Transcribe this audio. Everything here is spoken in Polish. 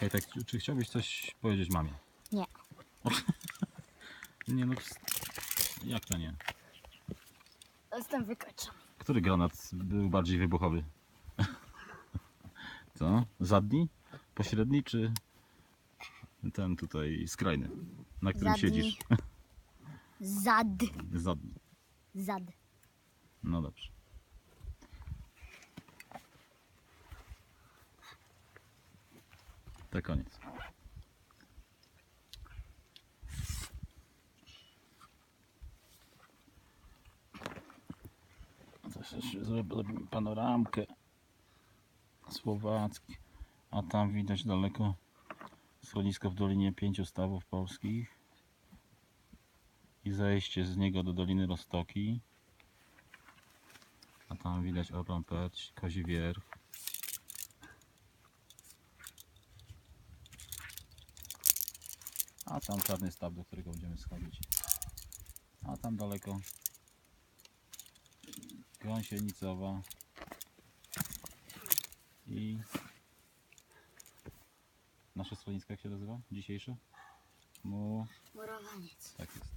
Hej, tak, czy, chciałbyś coś powiedzieć mamie? Nie. Nie no, jak to nie? Jestem wykończony. Który granat był bardziej wybuchowy? Co? Zadni? Pośredni czy ten tutaj skrajny, na którym Zadni. siedzisz? Zad. Zadni. Zad. No dobrze. To koniec. Też zrobimy panoramkę słowacki. A tam widać daleko schronisko w Dolinie Pięciu Stawów Polskich i zejście z niego do Doliny Roztoki. A tam widać Orlą Perć, Kozi Wierch. A tam czarny staw, do którego będziemy schodzić. A tam daleko Gąsienicowa i nasze schronisko jak się nazywa? Dzisiejsze? Mu... Murowaniec. Tak jest.